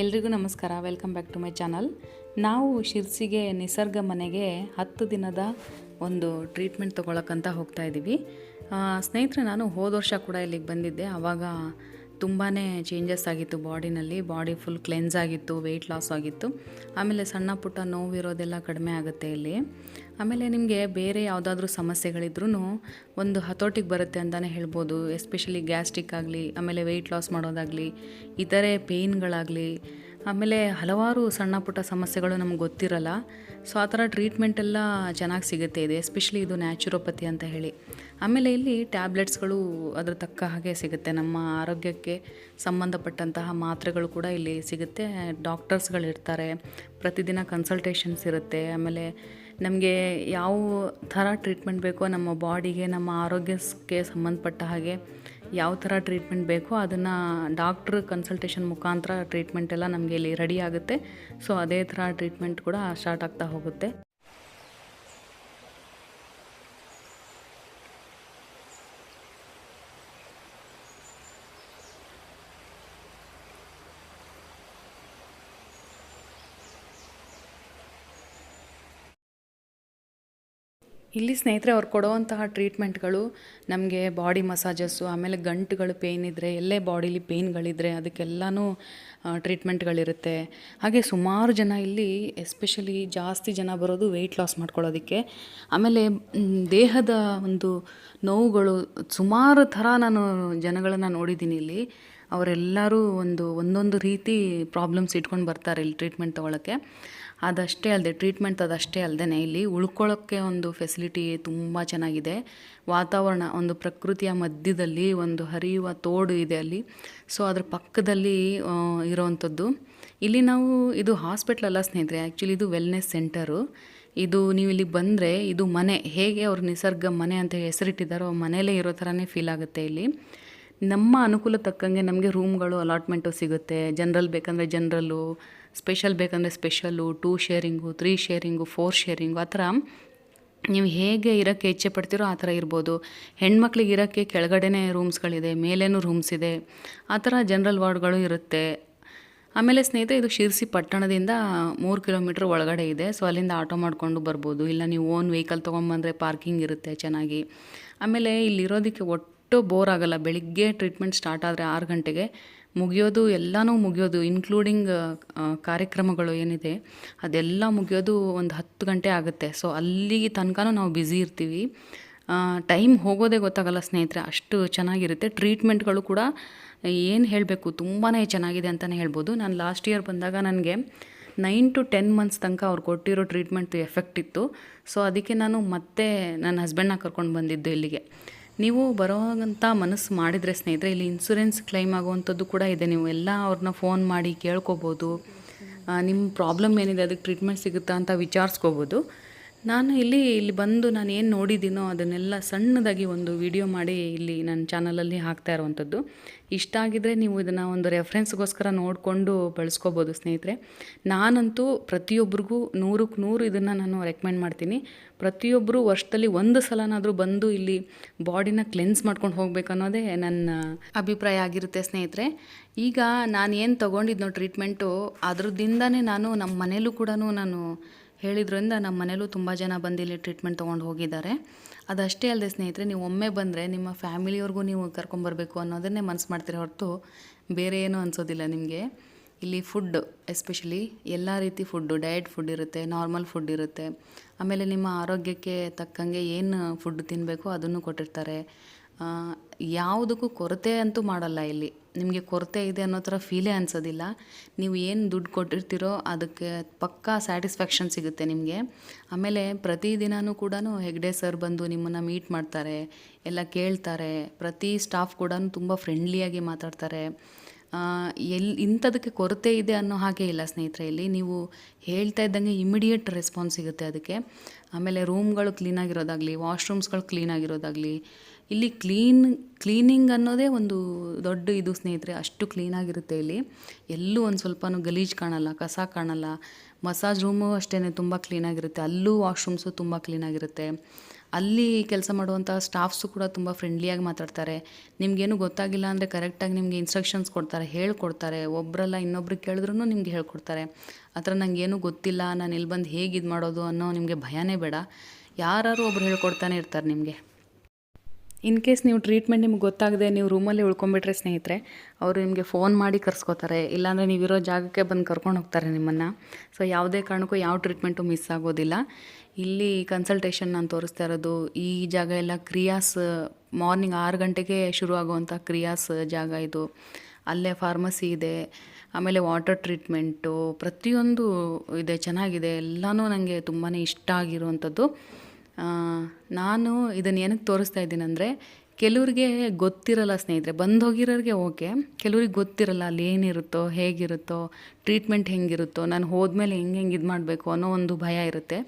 ಎಲ್ರಿಗೂ ನಮಸ್ಕಾರ. Welcome back to my channel ನಾವು ಶಿರ್ಸಿಗೆ ನಿಸರ್ಗ ಮನೆಗೆ ಹತ್ತು ದಿನದ ಒಂದು ಟ್ರೀಟ್ಮೆಂಟ್ ತೊಗೊಳಕ್ಕಂತ ಹೋಗ್ತಾ ಇದ್ದೀವಿ ಸ್ನೇಹಿತರೆ, ನಾನು ಹೋದ ವರ್ಷ ಕೂಡ ಇಲ್ಲಿಗೆ ಬಂದಿದ್ದೆ. ಆವಾಗ ತುಂಬಾ ಚೇಂಜಸ್ ಆಗಿತ್ತು ಬಾಡಿನಲ್ಲಿ. ಬಾಡಿ ಫುಲ್ ಕ್ಲೆನ್ಸ್ ಆಗಿತ್ತು ವೆಯ್ಟ್ ಲಾಸ್ ಆಗಿತ್ತು. ಆಮೇಲೆ ಸಣ್ಣ ಪುಟ್ಟ ನೋವಿರೋದೆಲ್ಲ ಕಡಿಮೆ ಆಗುತ್ತೆ ಇಲ್ಲಿ. ಆಮೇಲೆ ನಿಮಗೆ ಬೇರೆ ಯಾವುದಾದ್ರೂ ಸಮಸ್ಯೆಗಳಿದ್ರೂ ಒಂದು ಹತೋಟಿಗೆ ಬರುತ್ತೆ ಅಂತಲೇ ಹೇಳ್ಬೋದು. ಎಸ್ಪೆಷಲಿ ಗ್ಯಾಸ್ಟ್ರಿಕ್ ಆಗಲಿ, ಆಮೇಲೆ ವೆಯ್ಟ್ ಲಾಸ್ ಮಾಡೋದಾಗಲಿ, ಇತರೆ ಪೇಯ್ನ್ಗಳಾಗಲಿ ಆಮೇಲೆ ಹಲವಾರು ಸಣ್ಣ ಪುಟ್ಟ ಸಮಸ್ಯೆಗಳು ನಮ್ಗೆ ಗೊತ್ತಿರಲ್ಲ. ಸೊ ಆ ಥರ ಟ್ರೀಟ್ಮೆಂಟ್ ಎಲ್ಲ ಚೆನ್ನಾಗಿ ಸಿಗುತ್ತೆ ಇದೆ, ಎಸ್ಪೆಷಲಿ ಇದು ನ್ಯಾಚುರೋಪತಿ ಅಂತ ಹೇಳಿ. ಆಮೇಲೆ ಇಲ್ಲಿ ಟ್ಯಾಬ್ಲೆಟ್ಸ್ಗಳು ಅದ್ರ ತಕ್ಕ ಹಾಗೆ ಸಿಗುತ್ತೆ. ನಮ್ಮ ಆರೋಗ್ಯಕ್ಕೆ ಸಂಬಂಧಪಟ್ಟಂತಹ ಮಾತ್ರೆಗಳು ಕೂಡ ಇಲ್ಲಿ ಸಿಗುತ್ತೆ. ಡಾಕ್ಟರ್ಸ್ಗಳಿರ್ತಾರೆ ಪ್ರತಿದಿನ ಕನ್ಸಲ್ಟೇಷನ್ಸ್ ಇರುತ್ತೆ. ಆಮೇಲೆ ನಮಗೆ ಯಾವ ಥರ ಟ್ರೀಟ್ಮೆಂಟ್ ಬೇಕೋ ನಮ್ಮ ಬಾಡಿಗೆ, ನಮ್ಮ ಆರೋಗ್ಯಕ್ಕೆ ಸಂಬಂಧಪಟ್ಟ ಹಾಗೆ ಯಾವ ಥರ ಟ್ರೀಟ್ಮೆಂಟ್ ಬೇಕೋ ಅದನ್ನು ಡಾಕ್ಟ್ರ್ ಕನ್ಸಲ್ಟೇಷನ್ ಮುಖಾಂತರ ಟ್ರೀಟ್ಮೆಂಟ್ ಎಲ್ಲ ನಮಗೆ ಇಲ್ಲಿ ರೆಡಿ ಆಗುತ್ತೆ. ಸೊ ಅದೇ ಥರ ಟ್ರೀಟ್ಮೆಂಟ್ ಕೂಡ ಸ್ಟಾರ್ಟ್ ಆಗ್ತಾ ಹೋಗುತ್ತೆ. ಇಲ್ಲಿ ಸ್ನೇಹಿತರೆ ಅವ್ರು ಕೊಡುವಂತಹ ಟ್ರೀಟ್ಮೆಂಟ್ಗಳು, ನಮಗೆ ಬಾಡಿ ಮಸಾಜಸ್ಸು, ಆಮೇಲೆ ಗಂಟುಗಳು ಪೇಯ್ನ್ ಇದ್ದರೆ ಎಲ್ಲೇ ಬಾಡಿಲಿ ಪೇಯ್ನ್ಗಳಿದ್ರೆ ಅದಕ್ಕೆಲ್ಲನೂ ಟ್ರೀಟ್ಮೆಂಟ್ಗಳಿರುತ್ತೆ ಹಾಗೆ ಸುಮಾರು ಜನ ಇಲ್ಲಿ ಎಸ್ಪೆಷಲಿ ಜಾಸ್ತಿ ಜನ ಬರೋದು ವೆಯ್ಟ್ ಲಾಸ್ ಮಾಡ್ಕೊಳ್ಳೋದಕ್ಕೆ. ಆಮೇಲೆ ದೇಹದ ಒಂದು ನೋವುಗಳು, ಸುಮಾರು ಥರ ನಾನು ಜನಗಳನ್ನು ನೋಡಿದ್ದೀನಿ ಇಲ್ಲಿ. ಅವರೆಲ್ಲರೂ ಒಂದು, ಒಂದೊಂದು ರೀತಿ ಪ್ರಾಬ್ಲಮ್ಸ್ ಇಟ್ಕೊಂಡು ಬರ್ತಾರೆ ಇಲ್ಲಿ ಟ್ರೀಟ್ಮೆಂಟ್ ತೊಗೊಳಕ್ಕೆ. ಅದಷ್ಟೇ ಅಲ್ಲದೆ ಟ್ರೀಟ್ಮೆಂಟ್ ಅದಷ್ಟೇ ಅಲ್ಲದೆ ಇಲ್ಲಿ ಉಳ್ಕೊಳ್ಳೋಕ್ಕೆ ಒಂದು ಫೆಸಿಲಿಟಿ ತುಂಬ ಚೆನ್ನಾಗಿದೆ. ವಾತಾವರಣ, ಒಂದು ಪ್ರಕೃತಿಯ ಮಧ್ಯದಲ್ಲಿ ಒಂದು ಹರಿಯುವ ತೋಡು ಇದೆ ಅಲ್ಲಿ. ಸೊ ಅದ್ರ ಪಕ್ಕದಲ್ಲಿ ಇರೋವಂಥದ್ದು ಇಲ್ಲಿ ನಾವು, ಇದು ಹಾಸ್ಪಿಟ್ಲ್ ಅಲ್ಲ ಸ್ನೇಹಿತರೆ ಆ್ಯಕ್ಚುಲಿ ಇದು ವೆಲ್ನೆಸ್ ಸೆಂಟರು ಇದು ನೀವು ಇಲ್ಲಿ ಬಂದರೆ, ಇದು ಮನೆ, ಹೇಗೆ ಅವ್ರ ನಿಸರ್ಗ ಮನೆ ಅಂತ ಹೆಸರಿಟ್ಟಿದ್ದಾರೋ ಮನೆಯಲ್ಲೇ ಇರೋ ಥರನೇ ಫೀಲ್ ಆಗುತ್ತೆ ಇಲ್ಲಿ. ನಮ್ಮ ಅನುಕೂಲ ತಕ್ಕಂಗೆ ನಮಗೆ ರೂಮ್ಗಳು ಅಲಾಟ್ಮೆಂಟು ಸಿಗುತ್ತೆ. ಜನರಲ್ ಬೇಕಂದರೆ ಜನ್ರಲ್ಲು ಸ್ಪೆಷಲ್ ಬೇಕಂದರೆ special two sharing, three sharing, four sharing, ಆ ಥರ ನೀವು ಹೇಗೆ ಇರೋಕ್ಕೆ ಇಚ್ಛೆ ಪಡ್ತೀರೋ ಆ ಥರ ಇರ್ಬೋದು. ಹೆಣ್ಮಕ್ಳಿಗೆ ಇರೋಕ್ಕೆ ಕೆಳಗಡೆ ರೂಮ್ಸ್ಗಳಿದೆ, ಮೇಲೇನೂ ರೂಮ್ಸ್ ಇದೆ, ಆ ಥರ ಜನರಲ್ ವಾರ್ಡ್ಗಳು ಇರುತ್ತೆ. ಆಮೇಲೆ ಸ್ನೇಹಿತರೆ, ಇದು ಶಿರ್ಸಿ ಪಟ್ಟಣದಿಂದ ಮೂರು ಕಿಲೋಮೀಟ್ರ್ ಒಳಗಡೆ ಇದೆ, ಸೊ ಅಲ್ಲಿಂದ ಆಟೋ ಮಾಡಿಕೊಂಡು ಬರ್ಬೋದು. ಇಲ್ಲ ನೀವು ಓನ್ ವೆಹಿಕಲ್ ತೊಗೊಂಬಂದರೆ ಪಾರ್ಕಿಂಗ್ ಇರುತ್ತೆ ಚೆನ್ನಾಗಿ. ಆಮೇಲೆ ಇಲ್ಲಿರೋದಕ್ಕೆ ಒಟ್ಟು ಬೋರ್ ಆಗೋಲ್ಲ, ಬೆಳಿಗ್ಗೆ ಟ್ರೀಟ್ಮೆಂಟ್ ಸ್ಟಾರ್ಟ್ ಆದರೆ ಆರು ಗಂಟೆಗೆ ಮುಗಿಯೋದು ಎಲ್ಲನೂ ಮುಗಿಯೋದು ಇನ್ಕ್ಲೂಡಿಂಗ್ ಕಾರ್ಯಕ್ರಮಗಳು ಏನಿದೆ, ಅದೆಲ್ಲ ಮುಗಿಯೋದು ಒಂದು ಹತ್ತು ಗಂಟೆ ಆಗುತ್ತೆ. ಸೊ ಅಲ್ಲಿಗೆ ತನಕನೂ ನಾವು ಬ್ಯುಸಿ ಇರ್ತೀವಿ. ಟೈಮ್ ಹೋಗೋದೇ ಗೊತ್ತಾಗಲ್ಲ ಸ್ನೇಹಿತರೆ, ಅಷ್ಟು ಚೆನ್ನಾಗಿರುತ್ತೆ. ಟ್ರೀಟ್ಮೆಂಟ್ಗಳು ಕೂಡ ಏನು ಹೇಳಬೇಕು ತುಂಬಾ ಚೆನ್ನಾಗಿದೆ ಅಂತಲೇ ಹೇಳ್ಬೋದು. ನಾನು ಲಾಸ್ಟ್ ಇಯರ್ ಬಂದಾಗ ನನಗೆ ನೈನ್ ಟು ಟೆನ್ ಮಂತ್ಸ್ ತನಕ ಅವ್ರು ಕೊಟ್ಟಿರೋ ಟ್ರೀಟ್ಮೆಂಟ್ ಎಫೆಕ್ಟ್ ಇತ್ತು. ಸೊ ಅದಕ್ಕೆ ನಾನು ಮತ್ತೆ ನನ್ನ ಹಸ್ಬೆಂಡ್ನ ಕರ್ಕೊಂಡು ಬಂದಿದ್ದು ಇಲ್ಲಿಗೆ. ನೀವು ಬರೋವಾಗಂಥ ಮನಸ್ಸು ಮಾಡಿದರೆ ಸ್ನೇಹಿತರೆ, ಇಲ್ಲಿ ಇನ್ಸೂರೆನ್ಸ್ ಕ್ಲೈಮ್ ಆಗುವಂಥದ್ದು ಕೂಡ ಇದೆ. ನೀವು ಎಲ್ಲ ಅವ್ರನ್ನ ಫೋನ್ ಮಾಡಿ ಕೇಳ್ಕೊಬೋದು. ನಿಮ್ಮ ಪ್ರಾಬ್ಲಮ್ ಏನಿದೆ, ಅದಕ್ಕೆ ಟ್ರೀಟ್ಮೆಂಟ್ ಸಿಗುತ್ತಾ ಅಂತ ವಿಚಾರಿಸ್ಕೋಬೋದು. ನಾನು ಇಲ್ಲಿ ಇಲ್ಲಿ ಬಂದು ನಾನು ಏನು ನೋಡಿದ್ದೀನೋ ಅದನ್ನೆಲ್ಲ ಸಣ್ಣದಾಗಿ ಒಂದು ವಿಡಿಯೋ ಮಾಡಿ ಇಲ್ಲಿ ನನ್ನ ಚಾನಲಲ್ಲಿ ಹಾಕ್ತಾ ಇರುವಂಥದ್ದು. ಇಷ್ಟ ಆಗಿದ್ರೆ ನೀವು ಇದನ್ನು ಒಂದು ರೆಫರೆನ್ಸ್ಗೋಸ್ಕರ ನೋಡಿಕೊಂಡು ಬಳಸ್ಕೋಬೋದು ಸ್ನೇಹಿತರೆ. ನಾನಂತೂ ಪ್ರತಿಯೊಬ್ಬರಿಗೂ ನೂರಕ್ಕೆ ನೂರು ಇದನ್ನು ನಾನು ರೆಕಮೆಂಡ್ ಮಾಡ್ತೀನಿ. ಪ್ರತಿಯೊಬ್ಬರು ವರ್ಷದಲ್ಲಿ ಒಂದು ಸಲನಾದರೂ ಬಂದು ಇಲ್ಲಿ ಬಾಡಿನ ಕ್ಲೆನ್ಸ್ ಮಾಡ್ಕೊಂಡು ಹೋಗಬೇಕು ಅನ್ನೋದೇ ನನ್ನ ಅಭಿಪ್ರಾಯ ಆಗಿರುತ್ತೆ ಸ್ನೇಹಿತರೆ. ಈಗ ನಾನು ಏನು ತೊಗೊಂಡಿದ್ನೋ ಟ್ರೀಟ್ಮೆಂಟು ಅದ್ರದಿಂದನೇ ನಾನು ನಮ್ಮ ಮನೇಲೂ ಕೂಡ ನಾನು ಹೇಳಿದ್ರಿಂದ ನಮ್ಮ ಮನೇಲೂ ತುಂಬ ಜನ ಬಂದು ಇಲ್ಲಿ ಟ್ರೀಟ್ಮೆಂಟ್ ತೊಗೊಂಡು ಹೋಗಿದ್ದಾರೆ. ಅದಷ್ಟೇ ಅಲ್ಲದೆ ಸ್ನೇಹಿತರೆ, ನೀವು ಒಮ್ಮೆ ಬಂದರೆ ನಿಮ್ಮ ಫ್ಯಾಮಿಲಿಯವ್ರಿಗೂ ನೀವು ಕರ್ಕೊಂಬರ್ಬೇಕು ಅನ್ನೋದನ್ನೇ ಮನಸ್ಸು ಮಾಡ್ತೀರಿ ಹೊರತು ಬೇರೆ ಏನೂ ಅನಿಸೋದಿಲ್ಲ ನಿಮಗೆ. ಇಲ್ಲಿ ಫುಡ್ ಎಸ್ಪೆಷಲಿ ಎಲ್ಲ ರೀತಿ ಫುಡ್ಡು ಡಯಟ್ ಫುಡ್ ಇರುತ್ತೆ ನಾರ್ಮಲ್ ಫುಡ್ ಇರುತ್ತೆ. ಆಮೇಲೆ ನಿಮ್ಮ ಆರೋಗ್ಯಕ್ಕೆ ತಕ್ಕಂಗೆ ಏನು ಫುಡ್ ತಿನ್ನಬೇಕು ಅದನ್ನು ಕೊಟ್ಟಿರ್ತಾರೆ. ಯಾವುದಕ್ಕೂ ಕೊರತೆ ಅಂತೂ ಮಾಡಲ್ಲ ಇಲ್ಲಿ. ನಿಮಗೆ ಕೊರತೆ ಇದೆ ಅನ್ನೋ ಥರ ಫೀಲೇ ಅನಿಸೋದಿಲ್ಲ. ನೀವು ಏನು ದುಡ್ಡು ಕೊಟ್ಟಿರ್ತೀರೋ ಅದಕ್ಕೆ ಪಕ್ಕಾ ಸ್ಯಾಟಿಸ್ಫ್ಯಾಕ್ಷನ್ ಸಿಗುತ್ತೆ ನಿಮಗೆ. ಆಮೇಲೆ ಪ್ರತಿದಿನವೂ ಕೂಡ ಹೆಗ್ಡೆ ಸರ್ ಬಂದು ನಿಮ್ಮನ್ನು ಮೀಟ್ ಮಾಡ್ತಾರೆ, ಎಲ್ಲ ಕೇಳ್ತಾರೆ, ಪ್ರತಿ ಸ್ಟಾಫ್ ಕೂಡ ತುಂಬ ಫ್ರೆಂಡ್ಲಿಯಾಗಿ ಮಾತಾಡ್ತಾರೆ. ಎಲ್ಲಿ ಇಂಥದಕ್ಕೆ ಕೊರತೆ ಇದೆ ಅನ್ನೋ ಹಾಗೆ ಇಲ್ಲ ಸ್ನೇಹಿತರೆ, ಇಲ್ಲಿ ನೀವು ಹೇಳ್ತಾ ಇದ್ದಂಗೆ ಇಮಿಡಿಯೇಟ್ ರೆಸ್ಪಾನ್ಸ್ ಸಿಗುತ್ತೆ ಅದಕ್ಕೆ. ಆಮೇಲೆ ರೂಮ್ಗಳು ಕ್ಲೀನಾಗಿರೋದಾಗಲಿ ವಾಶ್ರೂಮ್ಸ್ಗಳು ಕ್ಲೀನಾಗಿರೋದಾಗಲಿ ಇಲ್ಲಿ ಕ್ಲೀನ್ ಕ್ಲೀನಿಂಗ್ ಅನ್ನೋದೇ ಒಂದು ದೊಡ್ಡ ಇದು ಸ್ನೇಹಿತರೆ, ಅಷ್ಟು ಕ್ಲೀನಾಗಿರುತ್ತೆ ಇಲ್ಲಿ. ಎಲ್ಲೂ ಒಂದು ಸ್ವಲ್ಪನೂ ಗಲೀಜು ಕಾಣಲ್ಲ, ಕಸ ಕಾಣಲ್ಲ. ಮಸಾಜ್ ರೂಮು ಅಷ್ಟೇ ತುಂಬ ಕ್ಲೀನಾಗಿರುತ್ತೆ ಅಲ್ಲೂ ವಾಶ್ರೂಮ್ಸು ತುಂಬ ಕ್ಲೀನಾಗಿರುತ್ತೆ ಅಲ್ಲಿ ಕೆಲಸ ಮಾಡುವಂಥ ಸ್ಟಾಫ್ಸು ಕೂಡ ತುಂಬ ಫ್ರೆಂಡ್ಲಿಯಾಗಿ ಮಾತಾಡ್ತಾರೆ. ನಿಮಗೇನು ಗೊತ್ತಾಗಿಲ್ಲ ಅಂದರೆ ಕರೆಕ್ಟಾಗಿ ನಿಮಗೆ ಇನ್ಸ್ಟ್ರಕ್ಷನ್ಸ್ ಕೊಡ್ತಾರೆ, ಹೇಳ್ಕೊಡ್ತಾರೆ. ಒಬ್ಬರಲ್ಲ ಇನ್ನೊಬ್ರಿಗೆ ಕೇಳಿದ್ರೂ ನಿಮಗೆ ಹೇಳ್ಕೊಡ್ತಾರೆ. ಆ ಥರ ನನಗೇನು ಗೊತ್ತಿಲ್ಲ, ನಾನು ಇಲ್ಲಿ ಬಂದು ಹೇಗೆ ಇದು ಮಾಡೋದು ಅನ್ನೋ ನಿಮಗೆ ಭಯನೇ ಬೇಡ. ಯಾರು ಒಬ್ರು ಹೇಳ್ಕೊಡ್ತಾನೆ ಇರ್ತಾರೆ ನಿಮಗೆ. ಇನ್ ಕೇಸ್ ನೀವು ಟ್ರೀಟ್ಮೆಂಟ್ ನಿಮ್ಗೆ ಗೊತ್ತಾಗದೆ ನೀವು ರೂಮಲ್ಲಿ ಉಳ್ಕೊಂಬಿಟ್ರೆ ಸ್ನೇಹಿತರೆ, ಅವರು ನಿಮಗೆ ಫೋನ್ ಮಾಡಿ ಕರ್ಸ್ಕೋತಾರೆ. ಇಲ್ಲಾಂದರೆ ನೀವಿರೋ ಜಾಗಕ್ಕೆ ಬಂದು ಕರ್ಕೊಂಡು ಹೋಗ್ತಾರೆ ನಿಮ್ಮನ್ನು. ಸೊ ಯಾವುದೇ ಕಾರಣಕ್ಕೂ ಯಾವ ಟ್ರೀಟ್ಮೆಂಟು ಮಿಸ್ ಆಗೋದಿಲ್ಲ. ಇಲ್ಲಿ ಕನ್ಸಲ್ಟೇಷನ್ ನಾನು ತೋರಿಸ್ತಾ ಇರೋದು, ಈ ಜಾಗ ಎಲ್ಲ ಕ್ರಿಯಾಸ್ ಮಾರ್ನಿಂಗ್ ಆರು ಗಂಟೆಗೆ ಶುರು ಆಗುವಂಥ ಕ್ರಿಯಾಸ್ ಜಾಗ ಇದು. ಅಲ್ಲೇ ಫಾರ್ಮಸಿ ಇದೆ, ಆಮೇಲೆ ವಾಟರ್ ಟ್ರೀಟ್ಮೆಂಟು ಪ್ರತಿಯೊಂದು ಇದೆ, ಚೆನ್ನಾಗಿದೆ. ಎಲ್ಲನೂ ನನಗೆ ತುಂಬಾ ಇಷ್ಟ ಆಗಿರುವಂಥದ್ದು. ನಾನು ಇದನ್ನು ಏನಕ್ಕೆ ತೋರಿಸ್ತಾ ಇದ್ದೀನಿ ಅಂದರೆ ಕೆಲವ್ರಿಗೆ ಗೊತ್ತಿರಲ್ಲ ಸ್ನೇಹಿತರೆ ಬಂದು ಹೋಗಿರೋರಿಗೆ ಓಕೆ, ಕೆಲವ್ರಿಗೆ ಗೊತ್ತಿರಲ್ಲ ಅಲ್ಲಿ ಏನಿರುತ್ತೋ, ಹೇಗಿರುತ್ತೋ ಟ್ರೀಟ್ಮೆಂಟ್ ಹೆಂಗಿರುತ್ತೋ, ನಾನು ಹೋದ್ಮೇಲೆ ಹೆಂಗೆ ಹೆಂಗೆ ಇದು ಮಾಡಬೇಕು ಅನ್ನೋ ಒಂದು ಭಯ ಇರುತ್ತೆ.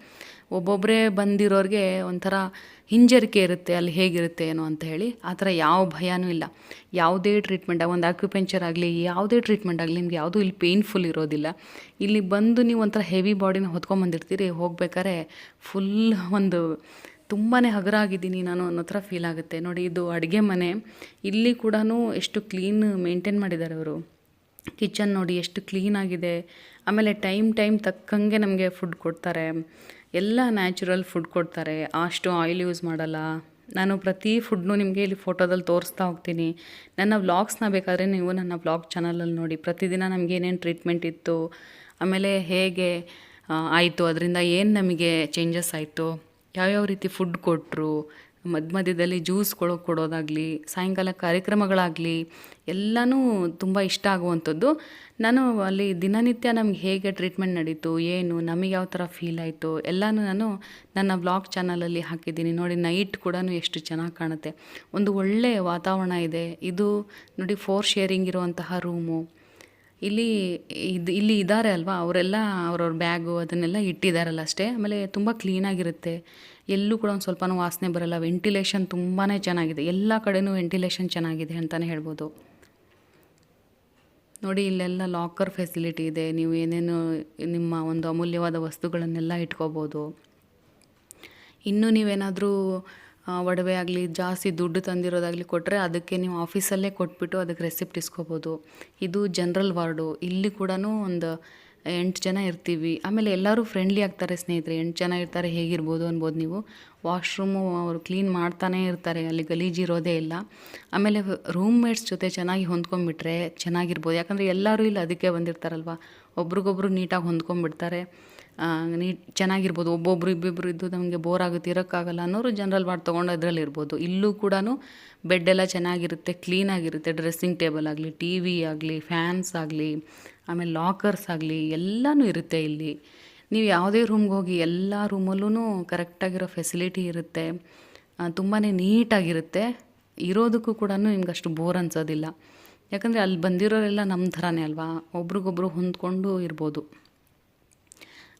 ಒಬ್ಬೊಬ್ಬರೇ ಬಂದಿರೋರಿಗೆ ಒಂಥರ ಹಿಂಜರಿಕೆ ಇರುತ್ತೆ, ಅಲ್ಲಿ ಹೇಗಿರುತ್ತೆ ಏನೋ ಅಂತ ಹೇಳಿ. ಆ ಥರ ಯಾವ ಭಯನೂ ಇಲ್ಲ. ಯಾವುದೇ ಟ್ರೀಟ್ಮೆಂಟ್ ಒಂದು ಆಕ್ಯುಪೆಂಚರ್ ಆಗಲಿ, ಯಾವುದೇ ಟ್ರೀಟ್ಮೆಂಟ್ ಆಗಲಿ ನಿಮ್ಗೆ ಯಾವುದೂ ಇಲ್ಲಿ ಪೇಯ್ನ್ಫುಲ್ ಇರೋದಿಲ್ಲ. ಇಲ್ಲಿ ಬಂದು ನೀವು ಒಂಥರ ಹೆವಿ ಬಾಡಿನ ಹೊತ್ಕೊಂಬಂದಿರ್ತೀರಿ ಹೋಗ್ಬೇಕಾದ್ರೆ ಫುಲ್ ಒಂದು ತುಂಬಾ ಹಗುರಾಗಿದ್ದೀನಿ ನಾನು ಅನ್ನೋ ಥರ ಫೀಲ್ ಆಗುತ್ತೆ. ನೋಡಿ, ಇದು ಅಡುಗೆ ಮನೆ. ಇಲ್ಲಿ ಕೂಡ ಎಷ್ಟು ಕ್ಲೀನ್ ಮೇಂಟೈನ್ ಮಾಡಿದ್ದಾರೆ ಅವರು. ಕಿಚನ್ ನೋಡಿ ಎಷ್ಟು ಕ್ಲೀನಾಗಿದೆ ಆಮೇಲೆ ಟೈಮ್ ಟೈಮ್ ತಕ್ಕಂಗೆ ನಮಗೆ ಫುಡ್ ಕೊಡ್ತಾರೆ. ಎಲ್ಲ ನ್ಯಾಚುರಲ್ ಫುಡ್ ಕೊಡ್ತಾರೆ. ಅಷ್ಟು ಆಯಿಲ್ ಯೂಸ್ ಮಾಡಲ್ಲ. ನಾನು ಪ್ರತಿ ಫುಡ್ನು ನಿಮಗೆ ಇಲ್ಲಿ ಫೋಟೋದಲ್ಲಿ ತೋರಿಸ್ತಾ ಹೋಗ್ತೀನಿ. ನನ್ನ ವ್ಲಾಗ್ಸ್ನ ಬೇಕಾದರೆ ನೀವು ನನ್ನ ವ್ಲಾಗ್ ಚಾನಲಲ್ಲಿ ನೋಡಿ. ಪ್ರತಿದಿನ ನಮಗೆ ಏನೇನು ಟ್ರೀಟ್ಮೆಂಟ್ ಇತ್ತು, ಆಮೇಲೆ ಹೇಗೆ ಆಯಿತು, ಅದರಿಂದ ಏನು ನಮಗೆ ಚೇಂಜಸ್ ಆಯಿತು. ಯಾವ್ಯಾವ ರೀತಿ ಫುಡ್ ಕೊಟ್ಟರು ಮಧ್ಯ ಮಧ್ಯದಲ್ಲಿ ಜ್ಯೂಸ್ ಕೊಡೋ ಕೊಡೋದಾಗಲಿ, ಸಾಯಂಕಾಲ ಕಾರ್ಯಕ್ರಮಗಳಾಗಲಿ, ಎಲ್ಲನೂ ತುಂಬ ಇಷ್ಟ ಆಗುವಂಥದ್ದು. ನಾನು ಅಲ್ಲಿ ದಿನನಿತ್ಯ ನಮ್ಗೆ ಹೇಗೆ ಟ್ರೀಟ್ಮೆಂಟ್ ನಡೀತು, ಏನು, ನಮಗೆ ಯಾವ ಥರ ಫೀಲ್ ಆಯಿತು, ಎಲ್ಲನೂ ನಾನು ನನ್ನ ಬ್ಲಾಗ್ ಚಾನಲಲ್ಲಿ ಹಾಕಿದ್ದೀನಿ. ನೋಡಿ ನೈಟ್ ಕೂಡ ಎಷ್ಟು ಚೆನ್ನಾಗಿ ಕಾಣುತ್ತೆ. ಒಂದು ಒಳ್ಳೆಯ ವಾತಾವರಣ ಇದೆ. ಇದು ನೋಡಿ ಫೋರ್ ಶೇರಿಂಗ್ ಇರುವಂತಹ ರೂಮು ಇಲ್ಲಿ ಇದು, ಇಲ್ಲಿ ಇದ್ದಾರೆ ಅಲ್ವಾ? ಅವರೆಲ್ಲ ಅವ್ರವ್ರ ಬ್ಯಾಗು ಅದನ್ನೆಲ್ಲ ಇಟ್ಟಿದ್ದಾರಲ್ಲ ಅಷ್ಟೇ. ಆಮೇಲೆ ತುಂಬ ಕ್ಲೀನಾಗಿರುತ್ತೆ ಎಲ್ಲೂ ಕೂಡ ಒಂದು ಸ್ವಲ್ಪನೂ ವಾಸನೆ ಬರಲ್ಲ. ವೆಂಟಿಲೇಷನ್ ತುಂಬಾ ಚೆನ್ನಾಗಿದೆ. ಎಲ್ಲ ಕಡೆನೂ ವೆಂಟಿಲೇಷನ್ ಚೆನ್ನಾಗಿದೆ ಅಂತಲೇ ಹೇಳ್ಬೋದು. ನೋಡಿ, ಇಲ್ಲೆಲ್ಲ ಲಾಕರ್ ಫೆಸಿಲಿಟಿ ಇದೆ. ನೀವು ಏನೇನು ನಿಮ್ಮ ಒಂದು ಅಮೂಲ್ಯವಾದ ವಸ್ತುಗಳನ್ನೆಲ್ಲ ಇಟ್ಕೋಬೋದು. ಇನ್ನೂ ನೀವೇನಾದರೂ ಒಡವೆ ಆಗಲಿ, ಜಾಸ್ತಿ ದುಡ್ಡು ತಂದಿರೋದಾಗಲಿ ಕೊಟ್ಟರೆ ಅದಕ್ಕೆ ನೀವು ಆಫೀಸಲ್ಲೇ ಕೊಟ್ಬಿಟ್ಟು ಅದಕ್ಕೆ ರೆಸಿಪ್ಟ್ ಇಸ್ಕೋಬೋದು. ಇದು ಜನರಲ್ ವಾರ್ಡು ಇಲ್ಲಿ ಕೂಡ ಒಂದು ಎಂಟು ಜನ ಇರ್ತೀವಿ. ಆಮೇಲೆ ಎಲ್ಲರೂ ಫ್ರೆಂಡ್ಲಿ ಆಗ್ತಾರೆ ಸ್ನೇಹಿತರೆ. ಎಂಟು ಜನ ಇರ್ತಾರೆ ಹೇಗಿರ್ಬೋದು ಅನ್ಬೋದು ನೀವು. ವಾಶ್ರೂಮು ಅವರು ಕ್ಲೀನ್ ಮಾಡ್ತಾನೇ ಇರ್ತಾರೆ. ಅಲ್ಲಿ ಗಲೀಜಿರೋದೇ ಇಲ್ಲ. ಆಮೇಲೆ ರೂಮ್ಮೇಟ್ಸ್ ಜೊತೆ ಚೆನ್ನಾಗಿ ಹೊಂದ್ಕೊಂಡ್ಬಿಟ್ರೆ ಚೆನ್ನಾಗಿರ್ಬೋದು. ಯಾಕಂದರೆ ಎಲ್ಲರೂ ಇಲ್ಲಿ ಅದಕ್ಕೆ ಬಂದಿರ್ತಾರಲ್ವ. ಒಬ್ರಿಗೊಬ್ರು ನೀಟಾಗಿ ಹೊಂದ್ಕೊಂಡ್ಬಿಡ್ತಾರೆ. ನೀಟ್ ಚೆನ್ನಾಗಿರ್ಬೋದು, ಒಬ್ಬೊಬ್ರು ಇಬ್ಬಿಬ್ಬರು ಇದ್ದು ನಮಗೆ ಬೋರ್ ಆಗುತ್ತೆ, ಇರೋಕ್ಕಾಗಲ್ಲ ಅನ್ನೋರು ಜನರಲ್ ವಾರ್ಡ್ ತೊಗೊಂಡು ಅದರಲ್ಲಿ ಇರ್ಬೋದು ಇಲ್ಲೂ ಕೂಡ ಬೆಡ್ ಎಲ್ಲ ಚೆನ್ನಾಗಿರುತ್ತೆ ಕ್ಲೀನಾಗಿರುತ್ತೆ ಡ್ರೆಸ್ಸಿಂಗ್ ಟೇಬಲ್ ಆಗಲಿ ಟಿ ವಿ ಆಗಲಿ ಫ್ಯಾನ್ಸ್ ಆಗಲಿ, ಆಮೇಲೆ ಲಾಕರ್ಸ್ ಆಗಲಿ, ಎಲ್ಲನೂ ಇರುತ್ತೆ ಇಲ್ಲಿ. ನೀವು ಯಾವುದೇ ರೂಮ್ಗೆ ಹೋಗಿ ಎಲ್ಲ ರೂಮಲ್ಲೂ ಕರೆಕ್ಟಾಗಿರೋ ಫೆಸಿಲಿಟಿ ಇರುತ್ತೆ. ತುಂಬಾ ನೀಟಾಗಿರುತ್ತೆ ಇರೋದಕ್ಕೂ ಕೂಡ ನಿಮ್ಗೆ ಅಷ್ಟು ಬೋರ್ ಅನ್ಸೋದಿಲ್ಲ. ಯಾಕಂದರೆ ಅಲ್ಲಿ ಬಂದಿರೋರೆಲ್ಲ ನಮ್ಮ ಥರನೇ ಅಲ್ವಾ? ಒಬ್ರಿಗೊಬ್ರು ಹೊಂದ್ಕೊಂಡು ಇರ್ಬೋದು.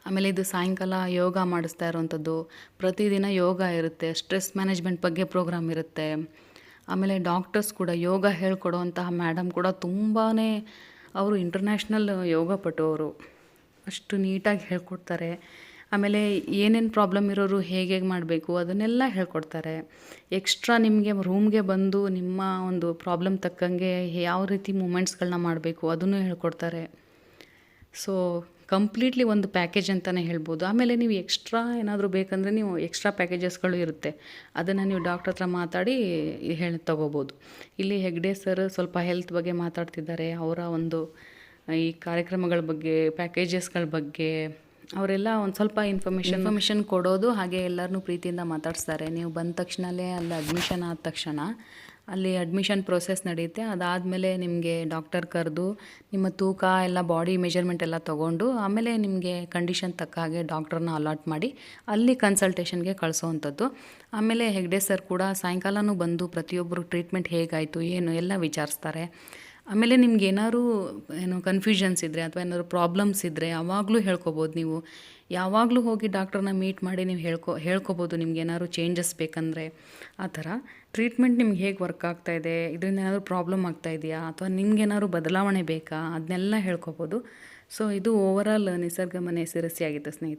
ಆಮೇಲೆ ಇದು ಸಾಯಂಕಾಲ ಯೋಗ ಮಾಡಿಸ್ತಾ ಇರೋವಂಥದ್ದು. ಪ್ರತಿದಿನ ಯೋಗ ಇರುತ್ತೆ, ಸ್ಟ್ರೆಸ್ ಮ್ಯಾನೇಜ್ಮೆಂಟ್ ಬಗ್ಗೆ ಪ್ರೋಗ್ರಾಮ್ ಇರುತ್ತೆ. ಆಮೇಲೆ ಡಾಕ್ಟರ್ಸ್ ಕೂಡ ಯೋಗ ಹೇಳ್ಕೊಡುವಂತಹ ಮೇಡಮ್ ಕೂಡ ತುಂಬಾ ಅವರು ಇಂಟರ್ನ್ಯಾಷ್ನಲ್ ಯೋಗ ಪಟು ಅವರು ಅಷ್ಟು ನೀಟಾಗಿ ಹೇಳ್ಕೊಡ್ತಾರೆ. ಆಮೇಲೆ ಏನೇನು ಪ್ರಾಬ್ಲಮ್ ಇರೋರು ಹೇಗೆ ಹೇಗೆ ಮಾಡಬೇಕು ಅದನ್ನೆಲ್ಲ ಹೇಳ್ಕೊಡ್ತಾರೆ. ಎಕ್ಸ್ಟ್ರಾ ನಿಮಗೆ ರೂಮ್ಗೆ ಬಂದು ನಿಮ್ಮ ಒಂದು ಪ್ರಾಬ್ಲಮ್ ತಕ್ಕಂಗೆ ಯಾವ ರೀತಿ ಮೂಮೆಂಟ್ಸ್ಗಳನ್ನ ಮಾಡಬೇಕು ಅದನ್ನು ಹೇಳ್ಕೊಡ್ತಾರೆ. ಸೊ ಕಂಪ್ಲೀಟ್ಲಿ ಒಂದು ಪ್ಯಾಕೇಜ್ ಅಂತಲೇ ಹೇಳ್ಬೋದು. ಆಮೇಲೆ ನೀವು ಎಕ್ಸ್ಟ್ರಾ ಏನಾದರೂ ಬೇಕಂದರೆ ನೀವು ಎಕ್ಸ್ಟ್ರಾ ಪ್ಯಾಕೇಜಸ್ಗಳು ಇರುತ್ತೆ. ಅದನ್ನು ನೀವು ಡಾಕ್ಟ್ರ್ ಹತ್ರ ಮಾತಾಡಿ ಹೇಳಿ ತಗೋಬೋದು. ಇಲ್ಲಿ ಹೆಗ್ಡೆ ಸರ್ ಸ್ವಲ್ಪ ಹೆಲ್ತ್ ಬಗ್ಗೆ ಮಾತಾಡ್ತಿದ್ದಾರೆ. ಅವರ ಒಂದು ಈ ಕಾರ್ಯಕ್ರಮಗಳ ಬಗ್ಗೆ ಪ್ಯಾಕೇಜಸ್ಗಳ ಬಗ್ಗೆ ಅವರೆಲ್ಲ ಒಂದು ಸ್ವಲ್ಪ ಇನ್ಫಾರ್ಮೇಷನ್ ಇನ್ಫಾರ್ಮೇಷನ್ ಕೊಡೋದು ಹಾಗೆ ಎಲ್ಲರನ್ನೂ ಪ್ರೀತಿಯಿಂದ ಮಾತಾಡಿಸ್ತಾರೆ. ನೀವು ಬಂದ ತಕ್ಷಣವೇ ಅಲ್ಲಿ ಅಡ್ಮಿಷನ್ ಆದ ತಕ್ಷಣ ಅಲ್ಲಿ ಅಡ್ಮಿಷನ್ ಪ್ರೊಸೆಸ್ ನಡೆಯುತ್ತೆ. ಅದಾದಮೇಲೆ ನಿಮಗೆ ಡಾಕ್ಟರ್ ಕರೆದು, ನಿಮ್ಮ ತೂಕ ಎಲ್ಲ ಬಾಡಿ ಮೆಜರ್ಮೆಂಟ್ ಎಲ್ಲ ತೊಗೊಂಡು, ಆಮೇಲೆ ನಿಮಗೆ ಕಂಡೀಷನ್ ತಕ್ಕ ಹಾಗೆ ಡಾಕ್ಟರ್ನ ಅಲಾಟ್ ಮಾಡಿ, ಅಲ್ಲಿ ಕನ್ಸಲ್ಟೇಷನ್ಗೆ ಕಳಿಸೋವಂಥದ್ದು ಆಮೇಲೆ ಹೆಗ್ಡೆ ಸರ್ ಕೂಡ ಸಾಯಂಕಾಲನೂ ಬಂದು ಪ್ರತಿಯೊಬ್ಬರು ಟ್ರೀಟ್ಮೆಂಟ್ ಹೇಗಾಯಿತು, ಏನು ಎಲ್ಲ ವಿಚಾರಿಸ್ತಾರೆ. ಆಮೇಲೆ ನಿಮ್ಗೆ ಏನಾದ್ರು ಏನು ಕನ್ಫ್ಯೂಷನ್ಸ್ ಇದ್ದರೆ ಅಥವಾ ಏನಾದ್ರು ಪ್ರಾಬ್ಲಮ್ಸ್ ಇದ್ದರೆ ಯಾವಾಗಲೂ ಹೇಳ್ಕೊಬೋದು ನೀವು. ಯಾವಾಗಲೂ ಹೋಗಿ ಡಾಕ್ಟರ್ನ ಮೀಟ್ ಮಾಡಿ ನೀವು ಹೇಳ್ಕೊ, ಹೇಳ್ಕೊಬೋದು ನಿಮ್ಗೆ ಏನಾದ್ರು ಚೇಂಜಸ್ ಬೇಕಂದರೆ. ಆ ಥರ ಟ್ರೀಟ್ಮೆಂಟ್ ನಿಮ್ಗೆ ಹೇಗೆ ವರ್ಕ್ ಆಗ್ತಾ ಇದೆ, ಇದರಿಂದ ಏನಾದರೂ ಪ್ರಾಬ್ಲಮ್ ಆಗ್ತಾ ಇದೆಯಾ, ಅಥವಾ ನಿಮ್ಗೇನಾದ್ರು ಬದಲಾವಣೆ ಬೇಕಾ, ಅದನ್ನೆಲ್ಲ ಹೇಳ್ಕೊಬೋದು. ಸೊ ಇದು ಓವರಾಲ್ ನಿಸರ್ಗ ಮನೆ ಸಿರಸಿಯಾಗಿತ್ತು ಸ್ನೇಹಿತರೆ.